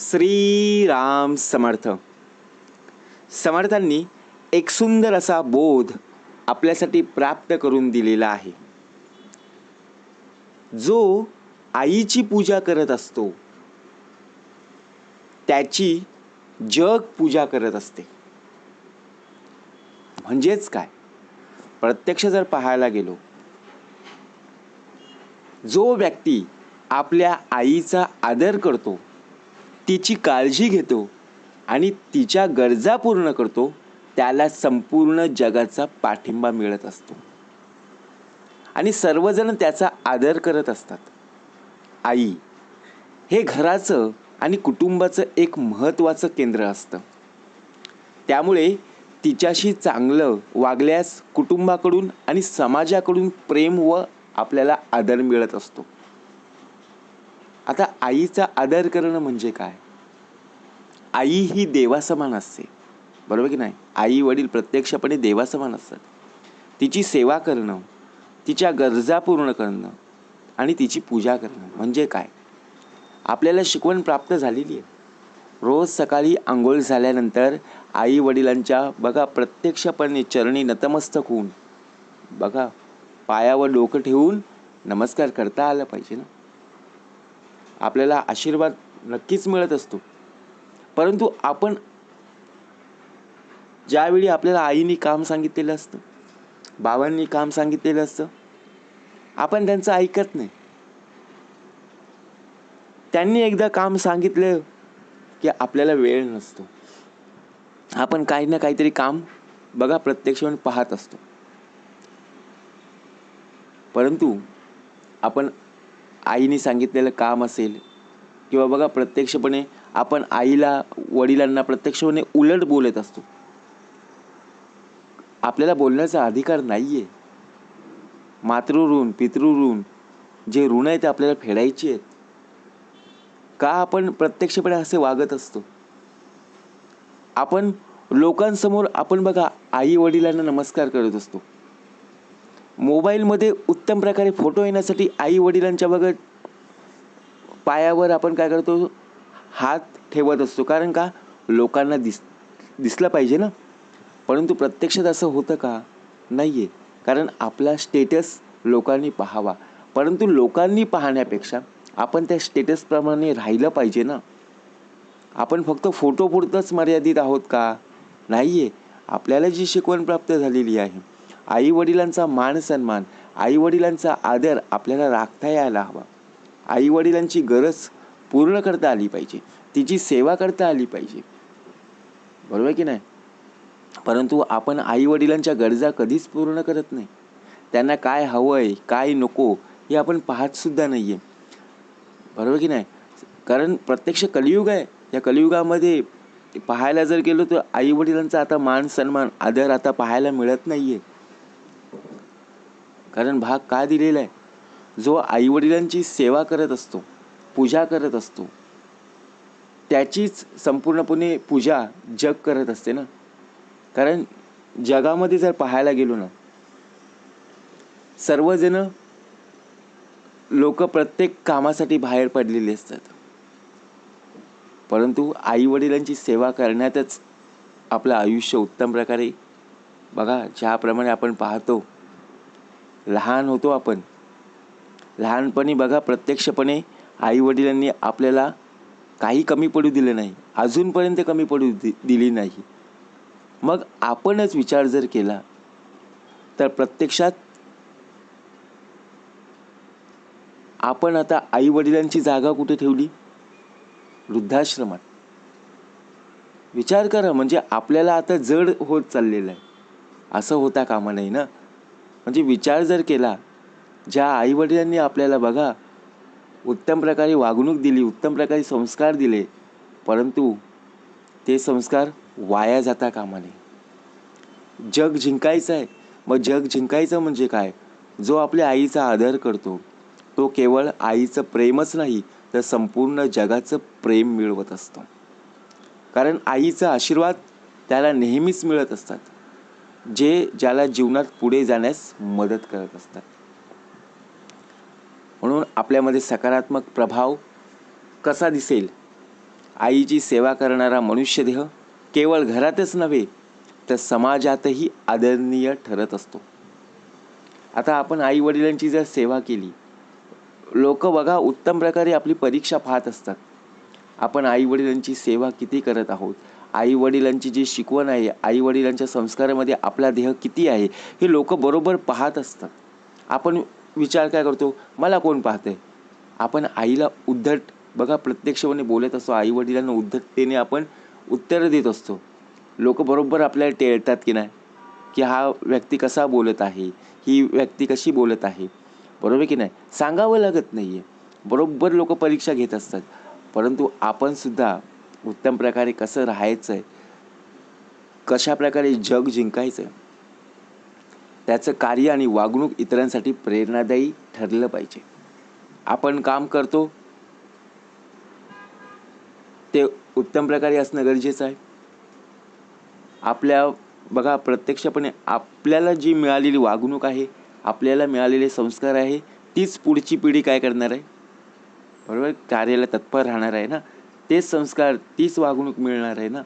श्रीराम समर्थ. समर्थांनी एक सुंदर असा बोध आपल्यासाठी प्राप्त करून दिलेला आहे. जो आईची पूजा करत असतो त्याची जग पूजा करत असते. म्हणजेच काय? प्रत्यक्ष जर पाहायला गेलो जो व्यक्ती आपल्या आईचा आदर करतो तिची काळजी घेतो आणि तिच्या गरजा पूर्ण करतो त्याला संपूर्ण जगाचा पाठिंबा मिळत असतो. आणि सर्वजण त्याचा आदर करत असतात. आई हे घराचं आणि कुटुंबाचं एक महत्त्वाचं केंद्र असतं. त्यामुळे तिच्याशी चांगलं वागल्यास कुटुंबाकडून आणि समाजाकडून प्रेम व आपल्याला आदर मिळत असतो. आता आईचा आदर करणं म्हणजे काय? आई ही देवासमान असते. बरोबर की नाही? आई वडील प्रत्यक्षपणे देवासमान असतात. तिची सेवा करणं तिच्या गरजा पूर्ण करणं आणि तिची पूजा करणं म्हणजे काय? आपल्याला शिकवण प्राप्त झालेली आहे. रोज सकाळी आंघोळ झाल्यानंतर आई वडिलांच्या बघा प्रत्यक्षपणे चरणी नतमस्तक होऊन बघा पायावर डोकं ठेवून नमस्कार करता आला पाहिजे ना? आपल्याला आशीर्वाद नक्कीच मिळत असतो. परंतु आपण ज्यावेळी आपल्याला आईने काम सांगितलेलं असतं बाबांनी काम सांगितलेलं असतं आपण त्यांचं ऐकत नाही. त्यांनी एकदा काम सांगितलं की आपल्याला वेळ नसतो. आपण काही ना काहीतरी काम बघा प्रत्यक्ष पाहत असतो. परंतु आपण आईने सांगितलेलं काम असेल किंवा बघा प्रत्यक्षपणे आपण आईला वडिलांना प्रत्यक्षपणे उलट बोलत असतो. आपल्याला बोलण्याचा अधिकार नाही आहे मातृऋण पितृऋण जे ऋण आहे ते आपल्याला फेडायची आहेत. का आपण प्रत्यक्षपणे असे वागत असतो? आपण लोकांसमोर आपण बघा आई वडिलांना नमस्कार करत असतो. मोबाईलमध्ये उत्तम प्रकारे फोटो येण्यासाठी आई वडिलांच्या बघत पायावर आपण काय करतो? हात ठेवत असतो. कारण का? लोकांना दिस दिसलं पाहिजे ना? परंतु प्रत्यक्षात असं होतं का? नाही आहे कारण आपला स्टेटस लोकांनी पाहावा. परंतु लोकांनी पाहण्यापेक्षा आपण त्या स्टेटसप्रमाणे राहिलं पाहिजे ना? आपण फक्त फोटोपुरतंच मर्यादित आहोत का? नाही आहे आपल्याला जी शिकवण प्राप्त झालेली आहे आई वडिलांचा मान सन्मान आई वडिलांचा आदर आपल्याला राखता यायला हवा. आई वडिलांची गरज पूर्ण करता आली पाहिजे. तिची सेवा करता आली पाहिजे. बरोबर की नाही? परंतु आपण आई वडिलांच्या गरजा कधीच पूर्ण करत नाही. त्यांना काय हवं आहे काय नको हे आपण पाहत सुद्धा नाही आहे बरोबर की नाही? कारण प्रत्यक्ष कलियुग आहे. या कलियुगामध्ये पाहायला जर गेलो तर आई वडिलांचा आता मान सन्मान आदर आता पाहायला मिळत नाही आहे कारण भाग का दिलेला आहे? जो आई वडिलांची सेवा करत असतो पूजा करत असतो त्याचीच संपूर्णपणे पूजा जग करत असते ना? कारण जगामध्ये जर पाहायला गेलो ना सर्वजण लोक प्रत्येक कामासाठी बाहेर पडलेली असतात. परंतु आई वडिलांची सेवा करण्यातच आपलं आयुष्य उत्तम प्रकारे बघा ज्याप्रमाणे आपण पाहतो लहान होतो आपण. लहानपणी बघा प्रत्यक्षपणे आईवडिलांनी आपल्याला काही कमी पडू दिलं नाही. अजूनपर्यंत कमी पडू दि दिली नाही. मग आपणच विचार जर केला तर प्रत्यक्षात आपण आता आईवडिलांची जागा कुठे ठेवली? वृद्धाश्रमात. विचार करा म्हणजे आपल्याला आता जड होत चाललेलं आहे. असं होता कामा नाही ना? म्हणजे विचार जर केला ज्या आईवडिलांनी आपल्याला बघा उत्तम प्रकारे वागणूक दिली उत्तम प्रकारे संस्कार दिले परंतु ते संस्कार वाया जाता कामा नये जग जिंकायचं आहे मग जग जिंकायचं म्हणजे काय? जो आपल्या आईचा आदर करतो तो केवळ आईचं प्रेमच नाही तर संपूर्ण जगाचं प्रेम मिळवत असतो. कारण आईचा आशीर्वाद त्याला नेहमीच मिळत असतात. जे ज्याला जीवनात पुढे जाण्यास मदत करत असतात. म्हणून आपल्यामध्ये सकारात्मक प्रभाव कसा दिसेल? आईची सेवा करणारा मनुष्यदेह केवळ घरातच नव्हे तर समाजातही आदरणीय ठरत असतो. आता आपण आई वडिलांची जर सेवा केली लोक बघा उत्तम प्रकारे आपली परीक्षा पाहत असतात. आपण आई वडिलांची सेवा किती करत आहोत? आई वडिलांची जी शिकवण आहे आई वडिलांच्या संस्कारामध्ये आपला देह किती आहे हे लोक बरोबर पाहत असतात. आपण विचार काय करतो? मला कोण पाहते आपण आईला उद्धट बघा प्रत्यक्षपणे बोलत असतो आई वडिलांना उद्धटतेने आपण उत्तरं देत असतो. लोक बरोबर आपल्याला टेळतात की नाही? की हा व्यक्ती कसा बोलत आहे? ही व्यक्ती कशी बोलत आहे? बरोबर की नाही? सांगावं लागत नाही आहे बरोबर लोक परीक्षा घेत असतात. परंतु आपणसुद्धा उत्तम प्रकारे कसं राहायचं आहे कशा प्रकारे जग जिंकायचं आहे त्याचं कार्य आणि वागणूक इतरांसाठी प्रेरणादायी ठरलं पाहिजे. आपण काम करतो ते उत्तम प्रकारे असणं गरजेचं आहे. आपल्या बघा प्रत्यक्षपणे आपल्याला जी मिळालेली वागणूक आहे आपल्याला मिळालेले संस्कार आहे तीच पुढची पिढी काय करणार आहे? बरोबर? कार्याला तत्पर राहणार आहे ना? तेच संस्कार तीच वागणूक मिळणार आहे ना?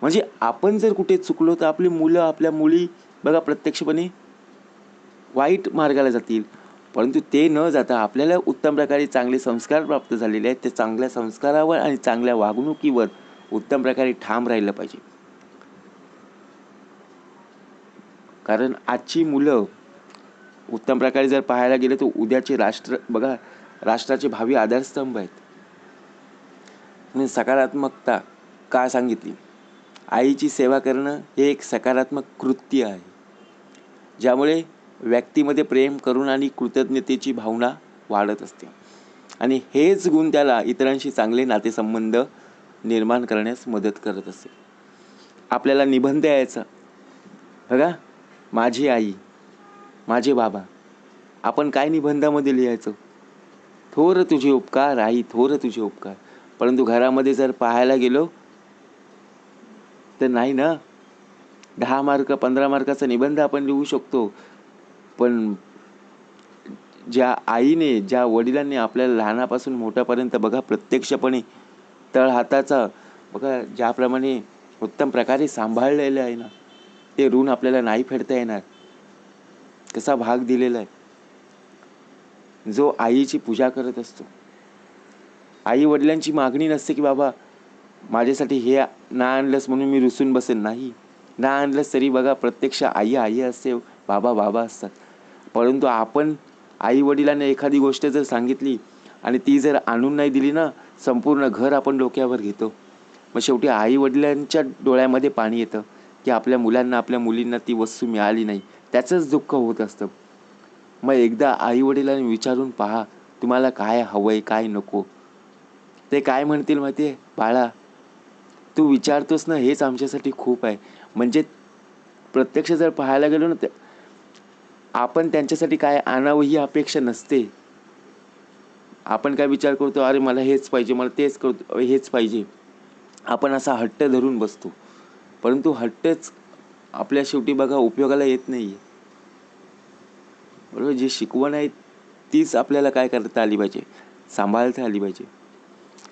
म्हणजे आपण जर कुठे चुकलो तर आपली मुलं आपल्या मुली बघा प्रत्यक्षपणे वाईट मार्गाला जातील. परंतु ते न जाता आपल्याला उत्तम प्रकारे चांगले संस्कार प्राप्त झालेले आहेत. ते चांगल्या संस्कारावर आणि चांगल्या वागणुकीवर उत्तम प्रकारे ठाम राहिलं पाहिजे. कारण आजची मुलं उत्तम प्रकारे जर पाहायला गेलं तर उद्याचे राष्ट्र बघा राष्ट्राचे भावी आधारस्तंभ आहेत. आणि सकारात्मकता का सांगितली? आईची सेवा करणं हे एक सकारात्मक कृत्य आहे. ज्यामुळे व्यक्तीमध्ये प्रेम करुणा आणि कृतज्ञतेची भावना वाढत असते. आणि हेच गुण त्याला इतरांशी चांगले नातेसंबंध निर्माण करण्यास मदत करत असते. आपल्याला निबंध यायचा. बघा माझी आई माझे बाबा आपण काय निबंधामध्ये लिहायचं? थोर तुझे उपकार आई थोर तुझे उपकार. परंतु घरामध्ये जर पाहायला गेलो तर नाही ना? दहा मार्क पंधरा मार्काचा निबंध आपण लिहू शकतो. पण ज्या आईने ज्या वडिलांनी आपल्याला लहानापासून मोठ्यापर्यंत बघा प्रत्यक्षपणे तळ हाताचा बघा ज्याप्रमाणे उत्तम प्रकारे सांभाळलेलं आहे ना ते ऋण आपल्याला नाही फेडता येणार. कसा भाग दिलेला आहे. जो आईची पूजा करत असतो. आई वडिलांची मागणी नसते की बाबा माझ्यासाठी हे ना आणलंस म्हणून मी रुसून बसेल नाही. ना आणलंस तरी बघा प्रत्यक्ष आई आई असते. बाबा बाबा असतात. परंतु आपण आई वडिलांना एखादी गोष्ट जर सांगितली आणि ती जर आणून नाही दिली ना संपूर्ण घर आपण डोक्यावर घेतो. मग शेवटी आई वडिलांच्या डोळ्यामध्ये पाणी येतं की आपल्या मुलांना आपल्या मुलींना ती वस्तू मिळाली नाही. त्याचंच दुःख होत असतं. मग एकदा आई वडिलांनी विचारून पहा तुम्हाला काय हवंय काय नको? ते काय म्हणतील माहिती आहे बाळा तू विचारतोस ना हेच आमच्यासाठी खूप आहे. म्हणजे प्रत्यक्ष जर पाहायला गेलो ना तर आपण त्यांच्यासाठी काय आणावं ही अपेक्षा नसते. आपण काय विचार करतो अरे मला हेच पाहिजे मला तेच करतो हेच पाहिजे. आपण असा हट्ट धरून बसतो. परंतु हट्टच आपल्या शेवटी बघा उपयोगाला येत नाही बरोबर जी शिकवण आहे तीच आपल्याला काय करता आली पाहिजे? सांभाळता आली पाहिजे.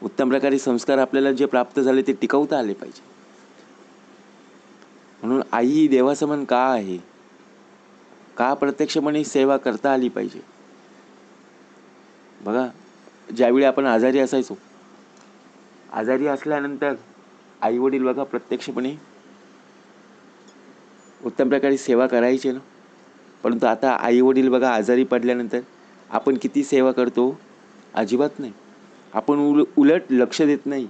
उत्तम प्रकारे संस्कार आपल्याला जे प्राप्त झाले ते टिकवता आले पाहिजे. म्हणून आई ही देवासमान का आहे? का प्रत्यक्षपणे सेवा करता आली पाहिजे? बघा ज्यावेळी आपण आजारी असायचो आजारी असल्यानंतर आई वडील बघा प्रत्यक्षपणे उत्तम प्रकारे सेवा करायचे ना. परंतु आता आई वडील बघा आजारी पडल्यानंतर आपण किती सेवा करतो? अजिबात नाही. आपण उल उलट लक्ष देत नाही.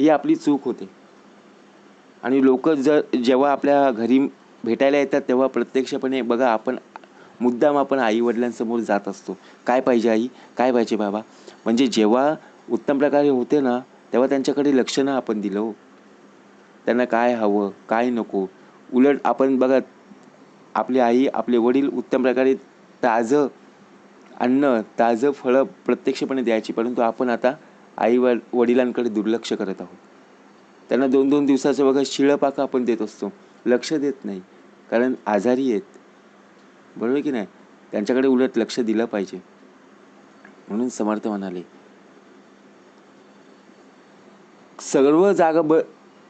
ही आपली चूक होते. आणि लोक जर जेव्हा आपल्या घरी भेटायला येतात तेव्हा प्रत्यक्षपणे बघा आपण मुद्दाम आपण आईवडिलांसमोर जात असतो. काय पाहिजे आई? काय पाहिजे बाबा? म्हणजे जेव्हा उत्तम प्रकारे होते ना तेव्हा त्यांच्याकडे लक्ष ना आपण दिलं हो. त्यांना काय हवं काय नको. उलट आपण बघा आपली आई आपले वडील उत्तम प्रकारे ताजं अन्न ताजं फळं प्रत्यक्षपणे द्यायची परंतु आपण आता आई व वडिलांकडे दुर्लक्ष करत आहोत. त्यांना दोन दोन दिवसाचं बघा शिळंपाकं आपण देत असतो. लक्ष देत नाही कारण आजारी आहेत. बरोबर की नाही? त्यांच्याकडे उलट लक्ष दिलं पाहिजे. म्हणून समर्थ म्हणाले सर्व जागा ब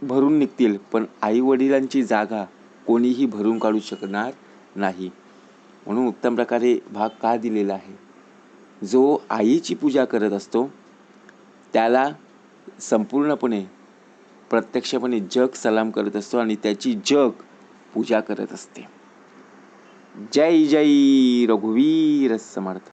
भरून निघतील पण आई वडिलांची जागा कोणीही भरून काढू शकणार नाही. म्हणून उत्तम प्रकारे भाग का दिलेला आहे? जो आईची पूजा करत असतो त्याला संपूर्णपणे प्रत्यक्षपणे जग सलाम करत असतो आणि त्याची जग पूजा करत असते. जय जय रघुवीर समर्थ.